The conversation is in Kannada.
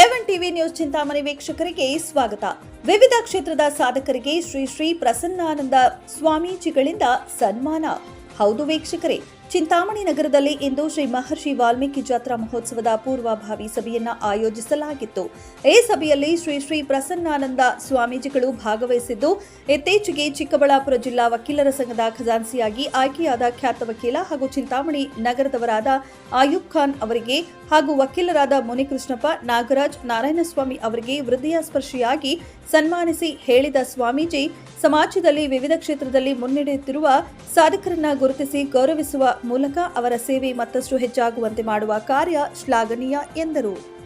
ಎವನ್ ಟಿವಿ ನ್ಯೂಸ್ ಚಿಂತಾಮಣಿ ವೀಕ್ಷಕರಿಗೆ ಸ್ವಾಗತ. ವಿವಿಧ ಕ್ಷೇತ್ರದ ಸಾಧಕರಿಗೆ ಶ್ರೀ ಶ್ರೀ ಪ್ರಸನ್ನಾನಂದ ಸ್ವಾಮೀಜಿಗಳಿಂದ ಸನ್ಮಾನ. ಹೌದು ವೀಕ್ಷಕರೇ ಚಿಂತಾಮಣಿ ನಗರದಲ್ಲಿ ಇಂದು ಶ್ರೀ ಮಹರ್ಷಿ ವಾಲ್ಮೀಕಿ ಜಾತ್ರಾ ಮಹೋತ್ಸವದ ಪೂರ್ವಭಾವಿ ಸಭೆಯನ್ನ ಆಯೋಜಿಸಲಾಗಿತ್ತು. ಈ ಸಭೆಯಲ್ಲಿ ಶ್ರೀ ಶ್ರೀ ಪ್ರಸನ್ನಾನಂದ ಸ್ವಾಮೀಜಿಗಳು ಭಾಗವಹಿಸಿದ್ದು, ಇತ್ತೀಚೆಗೆ ಚಿಕ್ಕಬಳ್ಳಾಪುರ ಜಿಲ್ಲಾ ವಕೀಲರ ಸಂಘದ ಖಜಾನ್ಸಿಯಾಗಿ ಆಯ್ಕೆಯಾದ ಖ್ಯಾತ ವಕೀಲ ಹಾಗೂ ಚಿಂತಾಮಣಿ ನಗರದವರಾದ ಆಯೂಬ್ ಖಾನ್ ಅವರಿಗೆ ಹಾಗೂ ವಕೀಲರಾದ ಮುನಿಕೃಷ್ಣಪ್ಪ, ನಾಗರಾಜ್, ನಾರಾಯಣಸ್ವಾಮಿ ಅವರಿಗೆ ಹೃದಯ ಸ್ಪರ್ಶಿಯಾಗಿ ಸನ್ಮಾನಿಸಿ ಹೇಳಿದ ಸ್ವಾಮೀಜಿ, ಸಮಾಜದಲ್ಲಿ ವಿವಿಧ ಕ್ಷೇತ್ರದಲ್ಲಿ ಮುನ್ನಡೆಯುತ್ತಿರುವ ಸಾಧಕರನ್ನ ಗುರುತಿಸಿ ಗೌರವಿಸುವ ಮೂಲಕ ಅವರ ಸೇವೆ ಮತ್ತಷ್ಟು ಹೆಚ್ಚಾಗುವಂತೆ ಮಾಡುವ ಕಾರ್ಯ ಶ್ಲಾಘನೀಯ ಎಂದರು.